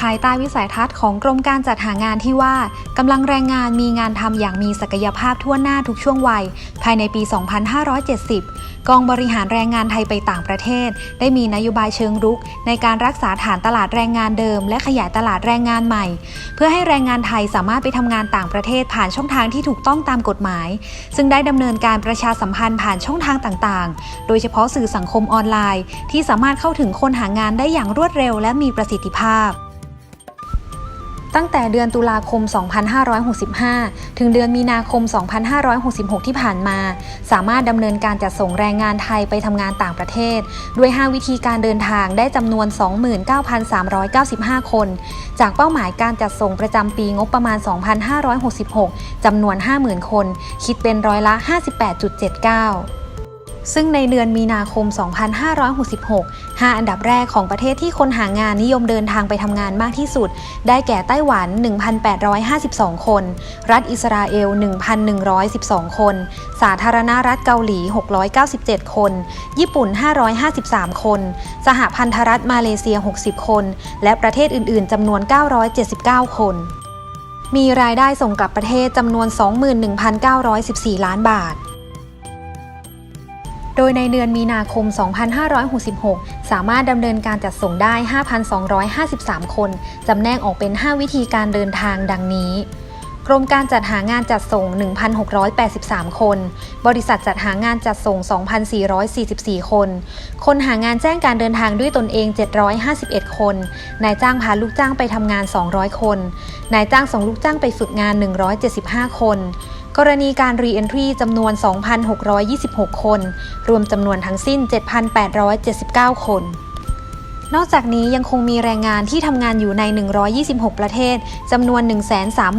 ภายใต้วิสัยทัศน์ของกรมการจัดหางานที่ว่ากำลังแรงงานมีงานทำอย่างมีศักยภาพทั่วหน้าทุกช่วงวัย ภายในปี 2570 กองบริหารแรงงานไทยไปต่างประเทศ ได้มีนโยบายเชิงรุก ในการรักษาฐานตลาดแรงงานเดิม และขยายตลาดแรงงานใหม่ เพื่อให้แรงงานไทยสามารถไปทำงานต่างประเทศผ่านช่องทางที่ถูกต้องตามกฎหมาย ซึ่งได้ดำเนินการประชาสัมพันธ์ผ่านช่องทางต่างๆ โดยเฉพาะสื่อสังคมออนไลน์ ที่สามารถเข้าถึงคนหางานได้อย่างรวดเร็วและมีประสิทธิภาพ ตั้งแต่เดือนตุลาคม 2565 ถึงเดือนมีนาคม 2566 ที่ผ่านมา สามารถดำเนินการจัดส่งแรงงานไทยไปทำงานต่างประเทศ ด้วย 5 วิธีการเดินทางได้จำนวน 29,395 คน จากเป้าหมายการจัดส่งประจำปีงบประมาณ 2566 จำนวน 50,000 คน คิดเป็นร้อยละ 58.79 ซึ่งในเดือนมีนาคม 2566 5 อันดับแรกของประเทศที่คนหางานนิยมเดินทางไปทำงานมากที่สุด ได้แก่ไต้หวัน 1,852 คน รัฐอิสราเอล 1,112 คน สาธารณรัฐเกาหลี 697 คน ญี่ปุ่น 553 คน สหพันธรัฐมาเลเซีย 60 คน และประเทศอื่น ๆ จำนวน 979 คนมีรายได้ส่งกลับประเทศจำนวน 21,914 ล้านบาท โดยในเดือนมีนาคม 2566 สามารถดำเนินการจัดส่งได้ 5,253 คน จำแนกออกเป็น 5 วิธีการเดินทางดังนี้กรมการจัดหางานจัดส่ง 1,683 คน บริษัทจัดหางานจัดส่ง 2,444 คน คนหางานแจ้งการเดินทางด้วยตนเอง 751 คน นายจ้างพาลูกจ้างไปทำงาน 200 คน นายจ้างส่งลูกจ้างไปฝึกงาน 175 คน กรณีการ Re-entry จำนวน 2,626 คน รวมจำนวนทั้งสิ้น 7,879 คน นอกจากนี้ยังคงมีแรงงานที่ทำงานอยู่ใน 126 ประเทศจำนวน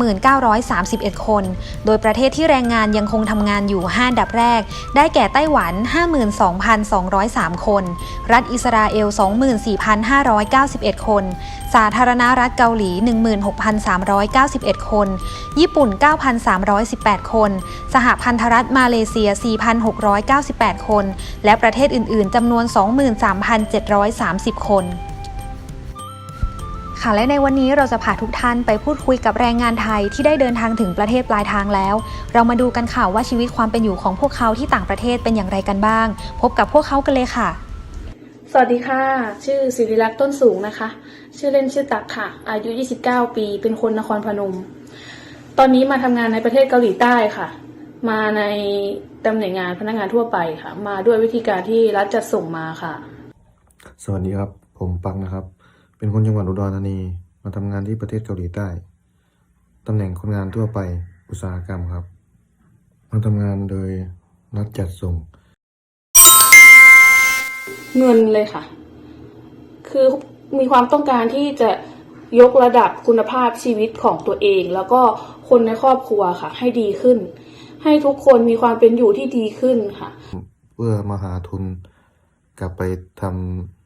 139,31 คน โดยประเทศที่แรงงานยังคงทำงานอยู่ 5 ดับแรก ได้แก่ไต้หวัน 52,203 คน รัฐอิสราเอล 24,591 คน สาธารณรัฐเกาหลี 16,391 คน ญี่ปุ่น 9,318 คน สหพันธรัฐมาเลเซีย 4,698 คน และประเทศอื่น ๆจำนวน 23,730 คนค่ะและในวันนี้เราจะพาทุกท่านไปพูดคุยกับแรงงานไทยที่ได้เดินทางถึงประเทศปลายทางแล้ว เรามาดูกันค่ะว่าชีวิตความเป็นอยู่ของพวกเขาที่ต่างประเทศเป็นอย่างไรกันบ้าง พบกับพวกเขากันเลยค่ะ สวัสดีค่ะ ชื่อศิริลักษณ์ต้นสูงนะคะ ชื่อเล่นชื่อตักค่ะ อายุ 29 ปี เป็นคนนครพนม ตอนนี้มาทำงานในประเทศเกาหลีใต้ค่ะมาในตำแหน่งงานพนักงานทั่วไปค่ะ มาด้วยวิธีการที่รัฐจัดส่งมาค่ะ สวัสดีครับ ผมปังนะครับ เป็นคนจังหวัดอุดรธานี มาทำงานที่ประเทศเกาหลีใต้ตำแหน่งคนงานทั่วไปอุตสาหกรรมครับ มาทำงานโดยนัดจัดส่ง เงินเลยค่ะ คือมีความต้องการที่จะยกระดับคุณภาพชีวิตของตัวเอง แล้วก็คนในครอบครัวค่ะ ให้ดีขึ้น ให้ทุกคนมีความเป็นอยู่ที่ดีขึ้นค่ะ เพื่อมาหาทุนกลับไปทำ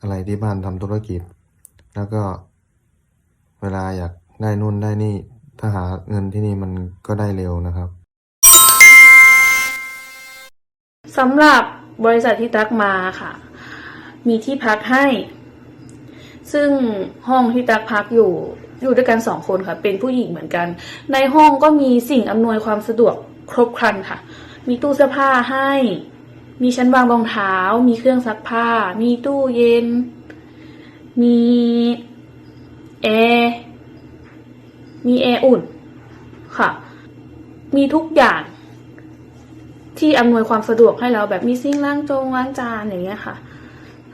อะไรที่บ้านทำธุรกิจ แล้วก็เวลาอยากได้นู่นได้นี่ ถ้าหาเงินที่นี่มันก็ได้เร็วนะครับสำหรับบริษัทที่ตักมาค่ะ มีที่พักให้ ซึ่งห้องที่ตักพักอยู่อยู่ด้วยกันสองคนค่ะ เป็นผู้หญิงเหมือนกัน ในห้องก็มีสิ่งอำนวยความสะดวกครบครันค่ะ มีตู้เสื้อผ้าให้ มีชั้นวางรองเท้า มีเครื่องซักผ้า มีตู้เย็น มีแอร์มีแอร์อุ่น ค่ะ มีทุกอย่างที่อำนวยความสะดวกให้เราแบบมีซิงล้างจงล้างจานอย่างเงี้ยค่ะ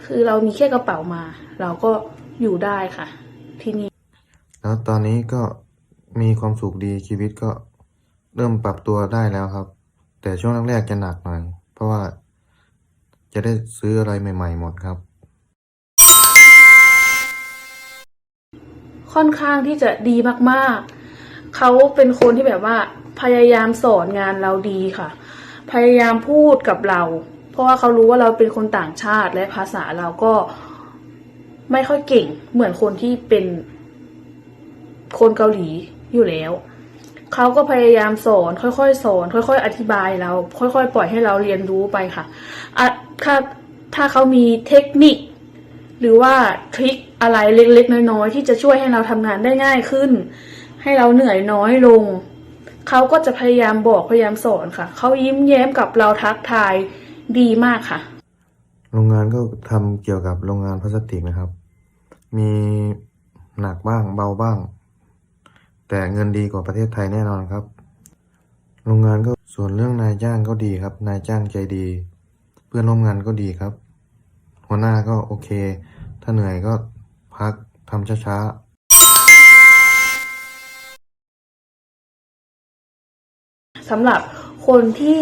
คือเรามีแค่กระเป๋ามา เราก็อยู่ได้ค่ะ ที่นี่แล้วตอนนี้ก็มีความสุขดีชีวิตก็เริ่มปรับตัวได้แล้วครับ แต่ช่วงแรกๆจะหนักหน่อย เพราะว่า จะได้ซื้ออะไรใหม่ ๆ หมดครับ ค่อนข้างที่จะดีมากๆ เขาเป็นคนที่แบบว่าพยายามสอนงานเราดีค่ะ พยายามพูดกับเรา เพราะว่าเขารู้ว่าเราเป็นคนต่างชาติและภาษาเราก็ไม่ค่อยเก่งเหมือนคนที่เป็นคนเกาหลีอยู่แล้ว เขาก็พยายามสอนค่อยๆสอน ค่อย ๆ อธิบายเรา ค่อย ๆ ปล่อยให้เราเรียนรู้ไปค่ะอะถ้าถ้าเขามีเทคนิค หรือว่าทริคอะไรเล็กๆ น้อยๆ ที่จะช่วยให้เราทำงานได้ง่ายขึ้น ให้เราเหนื่อยน้อยลง เขาก็จะพยายามบอกพยายามสอนค่ะ เขายิ้มแย้มกับเราทักทายดีมากค่ะ โรงงานก็ทำเกี่ยวกับโรงงานพลาสติกนะครับ มีหนักบ้างเบาบ้าง แต่เงินดีกว่าประเทศไทยแน่นอนครับ โรงงานก็ส่วนเรื่องนายจ้างก็ดีครับ นายจ้างใจดี พื่อนร่วมงานก็ดีครับ หัวหน้าก็โอเค ถ้าเหนื่อยก็พักทำช้าๆสำหรับคนที่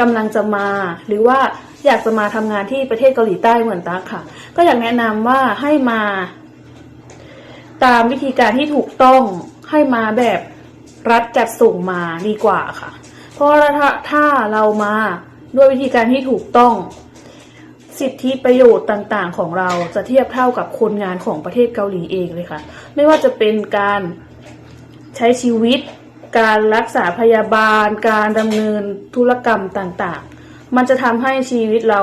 กำลังจะมา หรือว่าอยากจะมาทำงานที่ประเทศเกาหลีใต้เหมือนตั๊กค่ะ ก็อยากแนะนำว่าให้มา ตามวิธีการที่ถูกต้องให้มาแบบรัฐจัดส่งมาดีกว่าค่ะ เพราะถ้าถ้าเรามา ด้วยวิธีการที่ถูกต้อง สิทธิประโยชน์ต่างๆ ของเราจะเทียบเท่ากับคนงานของประเทศเกาหลีเองเลยค่ะ ไม่ว่าจะเป็นการใช้ชีวิต การรักษาพยาบาล การดำเนินธุรกรรมต่างๆ มันจะทำให้ชีวิตเรา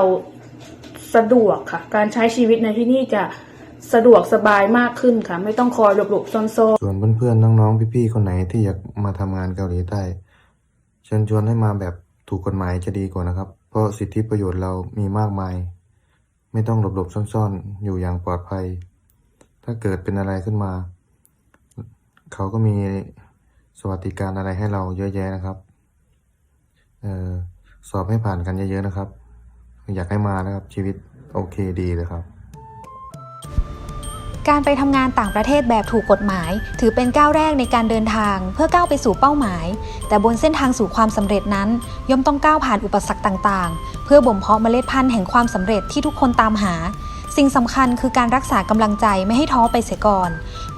สะดวกค่ะ การใช้ชีวิตในที่นี่จะสะดวกสบายมากขึ้นค่ะ ไม่ต้องคอยหลบๆซ่อนๆส่วนเพื่อนๆ น้องๆ พี่ๆ คนไหนที่อยากมาทำงานเกาหลีใต้เชิญชวนให้มาแบบ ถูกกฎหมายจะดีกว่านะครับ เพราะสิทธิประโยชน์เรามีมากมาย ไม่ต้องหลบๆซ่อนๆ อยู่อย่างปลอดภัย ถ้าเกิดเป็นอะไรขึ้นมา เขาก็มีสวัสดิการอะไรให้เราเยอะแยะนะครับเออสอบให้ผ่านกันเยอะๆนะครับ อยากให้มานะครับชีวิตโอเคดีเลยครับ การไปทำงานต่างประเทศแบบถูกกฎหมาย ถือเป็นก้าวแรกในการเดินทางเพื่อก้าวไปสู่เป้าหมาย แต่บนเส้นทางสู่ความสำเร็จนั้น ย่อมต้องก้าวผ่านอุปสรรคต่างๆ เพื่อบ่มเพาะเมล็ดพันธุ์แห่งความสำเร็จที่ทุกคนตามหา สิ่งสำคัญคือการรักษากำลังใจไม่ให้ท้อไปเสียก่อน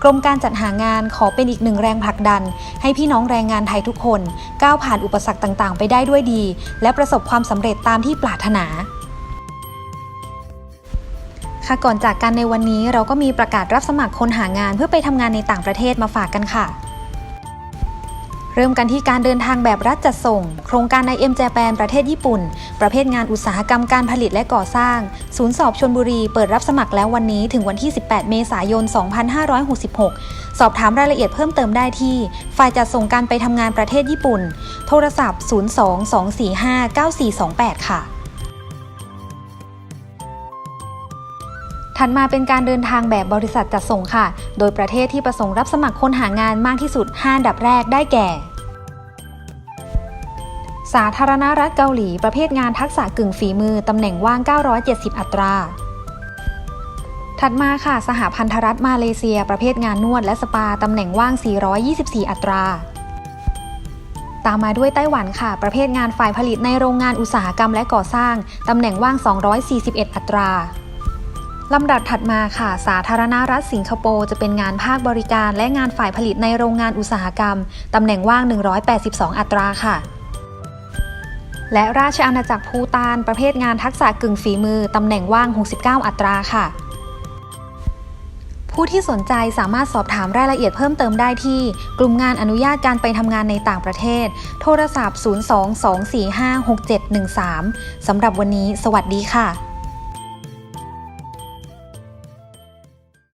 กรมการจัดหางานขอเป็นอีกหนึ่งแรงผลักดัน ให้พี่น้องแรงงานไทยทุกคน ก้าวผ่านอุปสรรคต่างๆ ไปได้ด้วยดี และประสบความสำเร็จตามที่ปรารถนา ค่ะก่อนจากกันในวันนี้เราก็มีประกาศรับสมัครคนหางานเพื่อไปทำงานในต่างประเทศมาฝากกันค่ะ เริ่มกันที่การเดินทางแบบรัฐจัดส่ง โครงการในเอ็มแจแปนประเทศญี่ปุ่น ประเภทงานอุตสาหกรรมการผลิตและก่อสร้าง ศูนย์สอบชนบุรี เปิดรับสมัครแล้ววันนี้ถึงวันที่ 18 เมษายน 2566 สอบถามรายละเอียดเพิ่มเติมได้ที่ ฝ่ายจัดส่งการไปทำงานประเทศญี่ปุ่น โทรศัพท์ 02-245-9428 ค่ะ ถัดมาเป็นการเดินทางแบบบริษัทจัดส่งค่ะ โดยประเทศที่ประสงค์รับสมัครคนหางานมากที่สุด 5 อันดับแรกได้แก่ สาธารณรัฐเกาหลี ประเภทงานทักษะกึ่งฝีมือ ตำแหน่งว่าง 970 อัตรา ถัดมาค่ะ สหพันธรัฐมาเลเซีย ประเภทงานนวดและสปา ตำแหน่งว่าง 424 อัตราตามมาด้วยไต้หวันค่ะ ประเภทงานฝ่ายผลิตในโรงงานอุตสาหกรรมและก่อสร้าง ตำแหน่งว่าง 241 อัตรา ลำดับถัดมาค่ะ สาธารณรัฐสิงคโปร์จะเป็นงานภาคบริการและงานฝ่ายผลิตในโรงงานอุตสาหกรรม ตำแหน่งว่าง 182 อัตราค่ะ และราชอาณาจักรภูตาน ประเภทงานทักษะกึ่งฝีมือ ตำแหน่งว่าง 69 อัตราค่ะ ผู้ที่สนใจสามารถสอบถามรายละเอียดเพิ่มเติมได้ที่ กลุ่มงานอนุญาตการไปทำงานในต่างประเทศ โทรศัพท์ 022456713สำหรับวันนี้ สวัสดีค่ะ